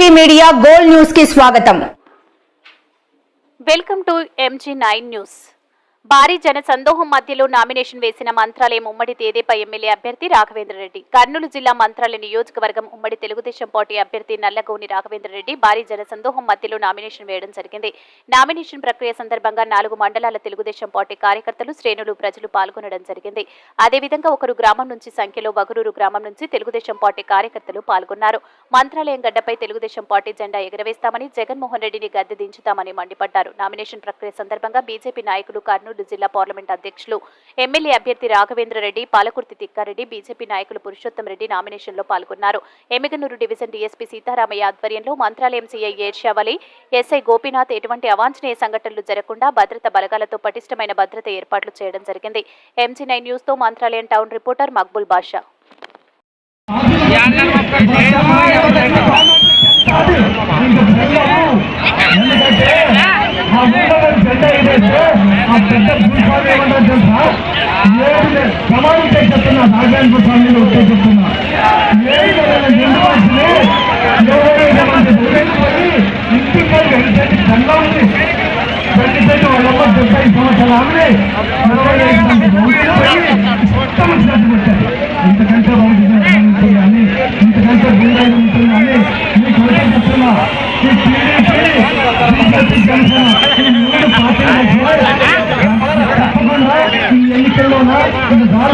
MTV media gold news కి స్వాగతం welcome to MG nine news భారీ జన సందోహం మధ్యలో నామినేషన్ వేసిన మంత్రాలయం ఉమ్మడి తేదేపై ఎమ్మెల్యే అభ్యర్థి రాఘవేంద్ర రెడ్డి. కర్నూలు జిల్లా మంత్రాలయ నియోజకవర్గం ఉమ్మడి తెలుగుదేశం పార్టీ అభ్యర్థి నల్లగోని రాఘవేంద్ర రెడ్డి భారీ జన సందోహం మధ్యలో నామినేషన్ వేయడం జరిగింది. నామినేషన్ ప్రక్రియ సందర్భంగా నాలుగు మండలాల తెలుగుదేశం పార్టీ కార్యకర్తలు శ్రేణులు ప్రజలు పాల్గొనడం జరిగింది. అదేవిధంగా ఒకరు గ్రామం నుంచి సంఖ్యలో వగరూరు గ్రామం నుంచి తెలుగుదేశం పార్టీ కార్యకర్తలు పాల్గొన్నారు. మంత్రాలయం గడ్డపై తెలుగుదేశం పార్టీ జెండా ఎగరవేస్తామని జగన్మోహన్ రెడ్డిని గద్దె దించుతామని మండిపడ్డారు. నామినేషన్ ప్రక్రియ సందర్భంగా బీజేపీ నాయకులు కర్నూలు జిల్లా పార్లమెంట్ అధ్యక్షులు ఎమ్మెల్యే అభ్యర్థి రాఘవేంద్ర రెడ్డి పాలకుర్తి తిక్కారెడ్డి బీజేపీ నాయకులు పురుషోత్తం రెడ్డి నామినేషన్లో పాల్గొన్నారు. ఎమ్మిగనూరు డివిజన్ డీఎస్పీ సీతారామయ్య ఆధ్వర్యంలో మంత్రాలయం సీఐ ఏర్షావలి ఎస్ఐ గోపీనాథ్ ఎటువంటి అవాంఛనీయ సంఘటనలు జరగకుండా భద్రత బలగాలతో పటిష్టమైన భద్రత ఏర్పాట్లు చేయడం జరిగింది. ఎంసీ నైన్ న్యూస్తో మంత్రాలయం టౌన్ రిపోర్టర్ మక్బుల్ బాషా. ఎందుకంటే ఆ ఊళ్ళో జెండా ఏదైతే ఆ పెద్ద భూస్వామి ఏమంటారు తెలుసా ఏడు ప్రమాణం చేస్తున్నా చెప్తున్నా నారాయణ స్వామిని వచ్చే చెప్తున్నా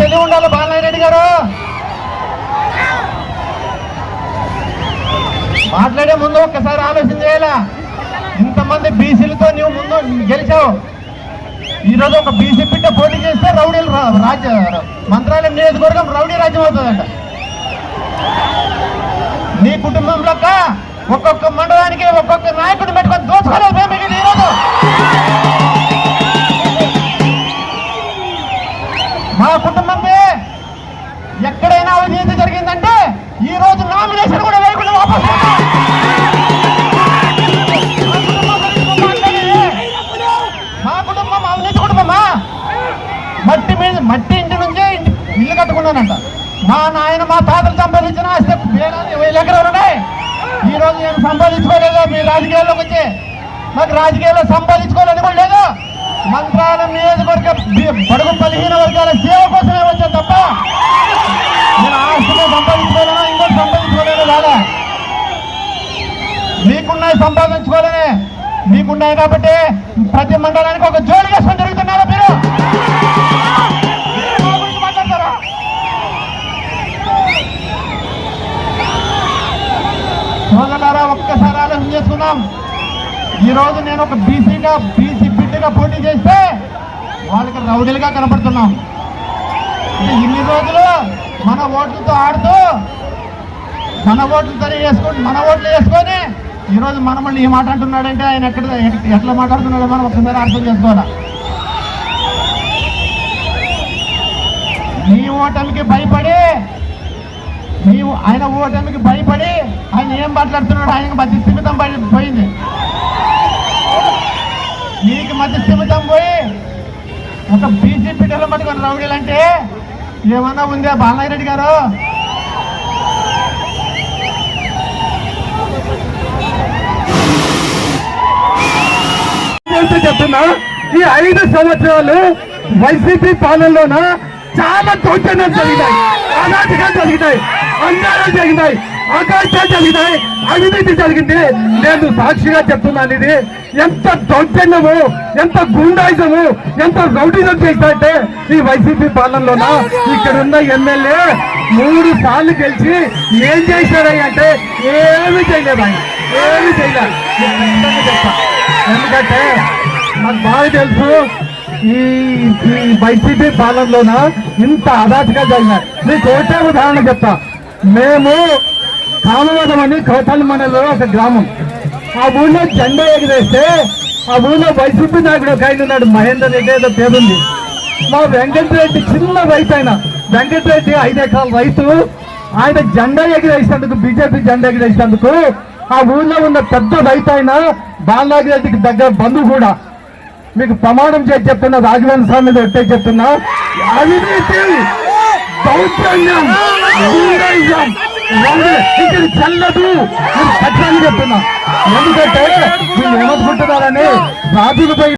తెలివి ఉండాలి బాలనారెడ్డి గారు. మాట్లాడే ముందు ఒక్కసారి ఆలోచన చేయాలా? ఇంతమంది బీసీలతో నువ్వు ముందు గెలిచావు. ఈరోజు ఒక బీసీ బిడ్డ పోటీ చేస్తే రౌడీలు రాజ్య మంత్రాలయం నియోజకవర్గం రౌడీ రాజ్యం అవుతుందంట. నీ కుటుంబంలో ఒక్కొక్క మండలానికి ఒక్కొక్క నాయకుడు పెట్టుకొని దోచుకోలేదు మేము ఈరోజు. సంపాదించుకోలేదా? మీ రాజకీయాల్లోకి వచ్చి? మాకు రాజకీయాల్లో సంపాదించుకోవాలని కూడా లేదా? మంత్రాలయం నియోజకవర్గ బి- బడుగు బలహీన వర్గాల సేవ కోసమే వచ్చాను తప్ప నేను ఆస్తిని సంపాదించుకోలేనా ఇంకోటి సంపాదించుకోలేను రాలే మీకున్నాయి సంపాదించుకోలేనే మీకున్నాయి కాబట్టి ప్రతి మండలం చేసుకున్నాం ఈరోజు ఈ రోజు నేను ఒక బీసీగా బీసీ బిడ్డగా పోటీ చేస్తే వాళ్ళకి రౌడీలుగా కనపడుతున్నాం. ఇన్ని రోజులు మన ఓట్లతో ఆడుతూ మన ఓట్లు ఓట్లతో వేసుకొని మన ఓట్లు వేసుకొని ఈరోజు మన మళ్ళీ ఈ మాట అంటున్నాడంటే ఆయన ఎక్కడ ఎట్లా మాట్లాడుతున్నాడో మనం ఒకసారి అర్థం చేసుకోవాలా? నీ ఓటమికి భయపడి నీవు ఆయన ఓటమికి భయపడి ఆయన ఏం మాట్లాడుతున్నాడు ఆయనకు మధ్య స్థిమితం పడి పోయింది. నీకు మధ్య స్థిమితం పోయి ఒక బీజేపీ బిడ్డలు పట్టుకొని రౌడీలు అంటే ఏమన్నా ఉందా బాలనాయ రెడ్డి గారు చెప్తున్నా? ఈ ఐదు సంవత్సరాలు వైసీపీ పాలనలోన? చాలా దౌర్జన్యాలు జరిగినాయి. అనాథికాలు జరిగినాయి. అన్యాయాలు జరిగినాయి ఆకాశాలు జరిగినాయి అవినీతి జరిగింది. నేను సాక్షిగా చెప్తున్నాను ఇది. ఎంత దౌర్జన్యము ఎంత గుండాయిజము ఎంత రౌడీజం చేశారంటే ఈ వైసీపీ పాలనలోన? ఇక్కడ ఉన్న ఎమ్మెల్యే మూడు సార్లు గెలిచి ఏం చేశాడయ్య అంటే ఏమీ చేయలేదు ఆయన. ఏమి చేయలేదు. ఎందుకంటే నాకు బాగా తెలుసు ఈ ఈ వైసీపీ పాలనలోన ఇంత అదాచగా జరిగినాయి. మీకు ఒకటే ఉదాహరణ చెప్తా. మేము కామవరం అని కోటల్ మండలంలో ఒక గ్రామం. ఆ ఊళ్ళో జెండా ఎగిరేస్తే ఆ ఊళ్ళో వైసీపీ నాయకుడు ఒక ఆయన ఉన్నాడు మహేందర్ రెడ్డి ఏదో పేరుంది. మా వెంకటరెడ్డి చిన్న రైతు ఆయన. వెంకటరెడ్డి ఐదు ఎకరాల రైతు ఆయన జెండా ఎగిరేసినందుకు బీజేపీ జెండా ఎగిరేసినందుకు ఆ ఊళ్ళో ఉన్న పెద్ద రైతు ఆయన బాలనాగిరెడ్డికి దగ్గర బంధువు కూడా. మీకు ప్రమాణం చేసి చెప్తున్నా రాఘవేంద్ర స్వామి మీద చెప్తున్నా. అవినీతి! దౌర్జన్యం గూండాయిజం, రంగు ఇది చెల్లదు. నేను ఖచ్చితంగా చెప్తున్నా. ఎందుకంటే వీళ్ళు ఏమనుకుంటున్నారని రాజులపై